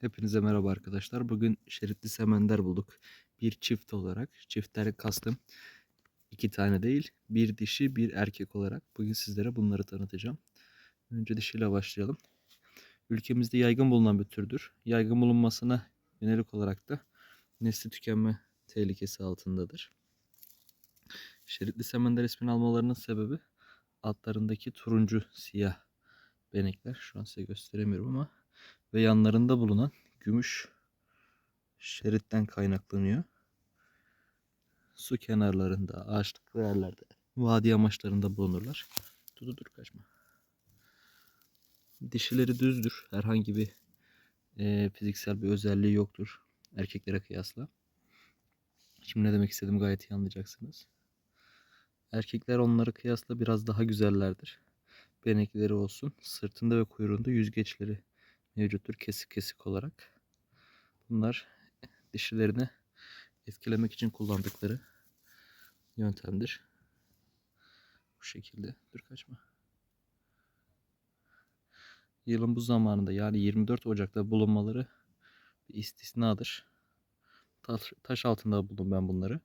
Hepinize merhaba arkadaşlar. Bugün şeritli semender bulduk. Bir çift olarak. Çiftleri kastım. iki tane değil. Bir dişi bir erkek olarak. Bugün sizlere bunları tanıtacağım. Önce dişiyle başlayalım. Ülkemizde yaygın bulunan bir türdür. Yaygın bulunmasına yönelik olarak da nesli tükenme tehlikesi altındadır. Şeritli semender ismini almalarının sebebi altlarındaki turuncu siyah benekler. Şu an size gösteremiyorum ama ve yanlarında bulunan gümüş şeritten kaynaklanıyor. Su kenarlarında, ağaçlıklı yerlerde, vadi amaçlarında bulunurlar. Dur dur kaçma. Dişileri düzdür. Herhangi bir e, fiziksel bir özelliği yoktur erkeklere kıyasla. Şimdi ne demek istediğimi gayet iyi anlayacaksınız. Erkekler onlara kıyasla biraz daha güzellerdir. Benekleri olsun, sırtında ve kuyruğunda yüzgeçleri mevcuttur kesik kesik olarak. Bunlar dişilerini etkilemek için kullandıkları yöntemdir. Bu şekilde. Dur kaçma. Yılın bu zamanında yani 24 Ocak'ta bulunmaları bir istisnadır. Taş, taş altında buldum ben bunları.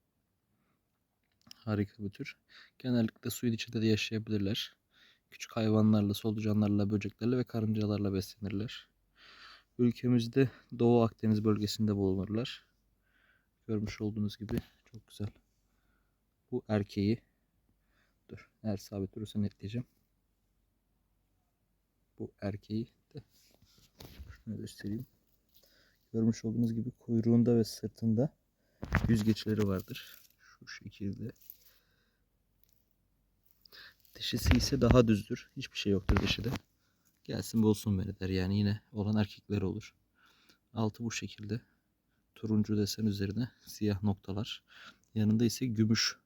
Harika bir tür. Genellikle suyun içinde de yaşayabilirler. Küçük hayvanlarla, solucanlarla, böceklerle ve karıncalarla beslenirler. Ülkemizde Doğu Akdeniz bölgesinde bulunurlar. Görmüş olduğunuz gibi çok güzel. Bu erkeği dur eğer sabit durursa netleyeceğim. Bu erkeği de şunu göstereyim. Görmüş olduğunuz gibi kuyruğunda ve sırtında yüzgeçleri vardır. Şu şekilde. Dişisi ise daha düzdür. Hiçbir şey yoktur dişide. Gelsin bulsun beni der. Yani yine olan erkekler olur. Altı bu şekilde. Turuncu desen üzerine siyah noktalar. Yanında ise gümüş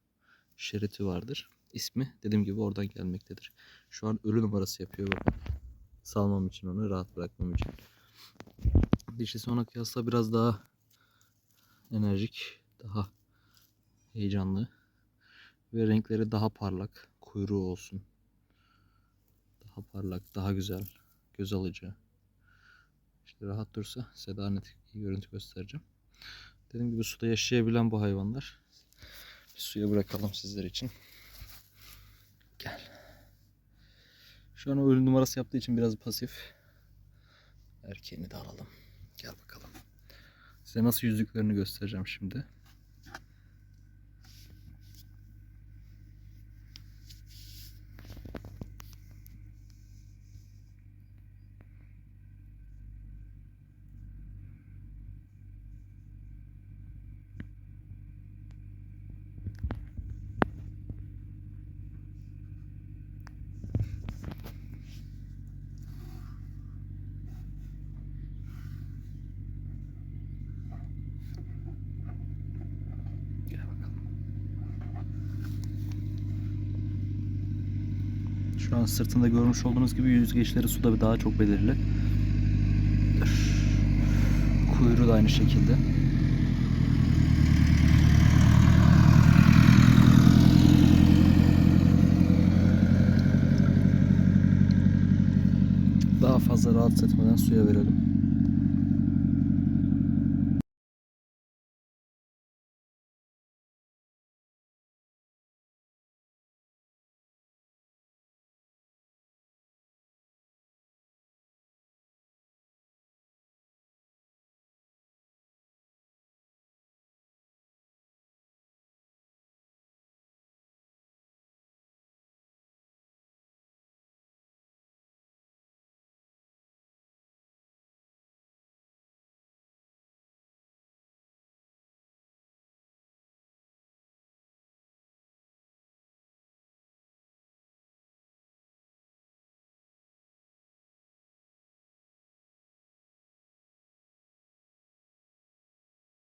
şeriti vardır. İsmi dediğim gibi oradan gelmektedir. Şu an ölü numarası yapıyor bakın. Salmam için onu rahat bırakmam için. Dişisi ona kıyasla biraz daha enerjik, daha heyecanlı ve renkleri daha parlak. Kuyruğu olsun, daha parlak, daha güzel, göz alıcı. İşte rahat dursa size daha net iyi görüntü göstereceğim. Dediğim gibi suda yaşayabilen bu hayvanlar. Bir suya bırakalım sizler için. Gel. Şu an ölüm numarası yaptığı için biraz pasif. Erkeğini de alalım. Gel bakalım. Size nasıl yüzüklerini göstereceğim şimdi. Şu an sırtında görmüş olduğunuz gibi yüzgeçleri suda daha çok belirli. Kuyruğu da aynı şekilde. Daha fazla rahatsız etmeden suya verelim.